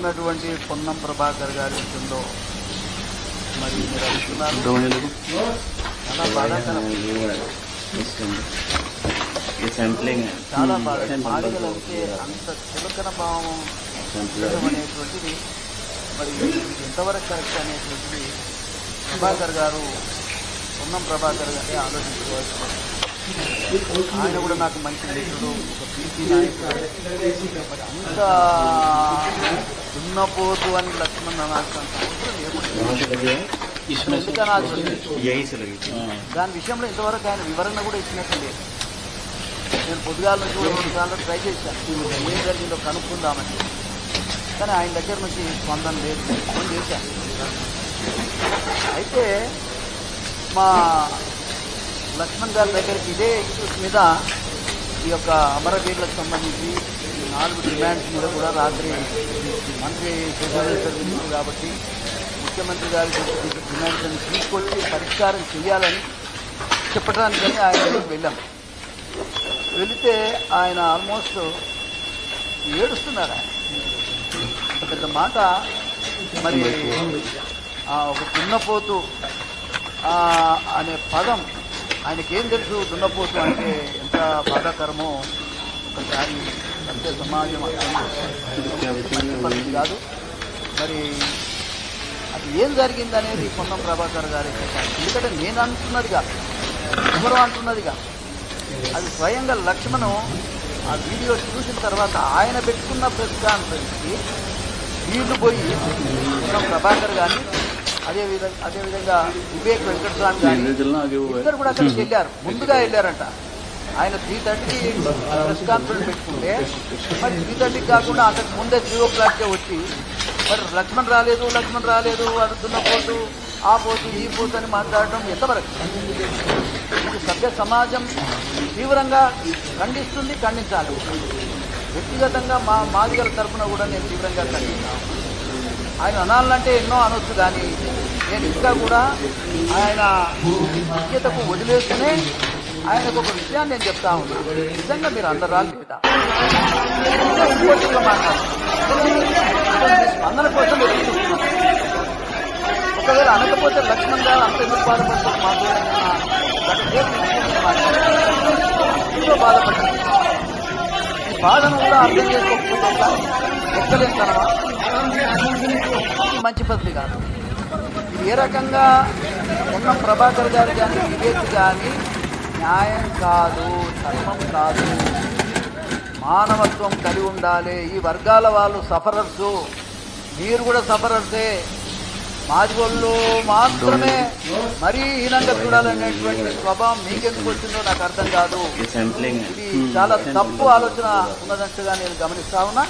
ఉన్నటువంటి పొన్నం ప్రభాకర్ గారి విషయంలో మరి మీరు అడుగుతున్నారు చాలా బాధాకరం. చాలా బాధ మాదిగలు అంటే అంత చులకన భావం ఉండడం అనేటువంటిది మరి ఎంతవరకు కరెక్ట్ అనేటువంటిది ప్రభాకర్ గారు పొన్నం ప్రభాకర్ గారి ఆలోచించుకోవాల్సి ఆయన కూడా నాకు మంచి మిత్రుడు ఒక పీసీ నాయకుడు. అంత దున్నపోతు అని లక్ష్మణ్ అనాల్సిన ఎందుకు? దాని విషయంలో ఇంతవరకు ఆయన వివరణ కూడా ఇచ్చినట్టు లేదు. నేను పొద్దుగాల నుంచి కూడా రెండు సార్లు ట్రై చేశాను. ఏం జరిగిందో కనుక్కుందామని. కానీ ఆయన దగ్గర నుంచి స్పందన లేదు. ఫోన్ చేశాను. అయితే మా లక్ష్మణ్ గారి దగ్గరికి ఇదే ఇష్యూస్ మీద ఈ యొక్క అమరవీరులకు సంబంధించి నాలుగు డిమాండ్స్ మీద కూడా రాత్రి మంత్రి సోషల్ కాబట్టి ముఖ్యమంత్రి గారి డిమాండ్స్ తీసుకొచ్చి పరిష్కారం చేయాలని చెప్పడానికని ఆయన దగ్గరికి వెళ్ళాం. వెళితే ఆయన ఆల్మోస్ట్ ఏడుస్తున్నారు ఆయన. పెద్ద మాట మరి ఒక చిన్నపోతు అనే పదం ఆయనకేం తెలుసు? దున్నపోతు అంటే ఎంత బాధాకరమో ఒకసారి అంతే సమాజం పరిస్థితి కాదు. మరి అది ఏం జరిగింది అనేది పొన్నం ప్రభాకర్ గారి ఎందుకంటే నేను అంటున్నదిగా ఎవరు అంటున్నదిగా అది స్వయంగా లక్ష్మణు ఆ వీడియో చూసిన తర్వాత ఆయన పెట్టుకున్న ప్రెస్ కాన్ఫరెన్స్కి వీళ్ళు పోయి పొన్నం ప్రభాకర్ కానీ అదేవిధంగా అదేవిధంగా వివేక్ వెంకటస్వామి కానీ ఇద్దరు కూడా అక్కడికి వెళ్ళారు. ముందుగా వెళ్ళారంట. ఆయన త్రీ థర్టీకి ప్రెస్ కాన్ఫరెన్స్ పెట్టుకుంటే మరి త్రీ థర్టీకి కాకుండా అంతకు ముందే త్రీ ఓ క్లాక్కే వచ్చి మరి లక్ష్మణ్ రాలేదు లక్ష్మణ్ రాలేదు అడుగుతున్న పోతు ఆ పోతు ఈ పోతు అని మాట్లాడడం ఎంతవరకు? ఇది సభ్య సమాజం తీవ్రంగా ఖండిస్తుంది ఖండించాలి. వ్యక్తిగతంగా మా మాదిగల తరఫున కూడా నేను తీవ్రంగా ఖండిస్తాను. ఆయన అనాలంటే ఎన్నో అనొచ్చు కానీ నేను ఇంకా కూడా ఆయన విద్యతకు వదిలేస్తూనే ఆయనకు ఒక విషయాన్ని నేను చెప్తా ఉన్నాను నిజంగా మీరు అందరు రాలి స్పందన కోసం ఒకవేళ అనకపోతే లక్ష్మణ్ గారు అంత ఎందుకు బాధపడతారు? మాకు ఎంతో ఈ బాధను కూడా అర్థం చేసుకోకపోతే ఎక్కలేని తనమా మంచి పద్ధతి కాదు. ఏ రకంగా ఉన్న ప్రభాకర్ గారు కానీ వివేక్ కానీ న్యాయం కాదు ధర్మం కాదు. మానవత్వం కలిగి ఉండాలి. ఈ వర్గాల వాళ్ళు సఫరర్స్. మీరు కూడా సఫరర్సే. మాదిగోళ్ళు మాత్రమే. మరీ హీనంగా చూడాలనేటువంటి స్వభావం మీకెందుకు వచ్చిందో నాకు అర్థం కాదు. ఇది చాలా తప్పు ఆలోచన ఉన్నదంటగా నేను గమనిస్తా ఉన్నా.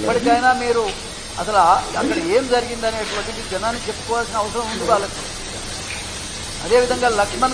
ఇప్పటికైనా మీరు అసలు అక్కడ ఏం జరిగిందనేటువంటిది జనానికి చెప్పుకోవాల్సిన అవసరం ఉంది వాళ్ళకి. అదేవిధంగా లక్ష్మణ్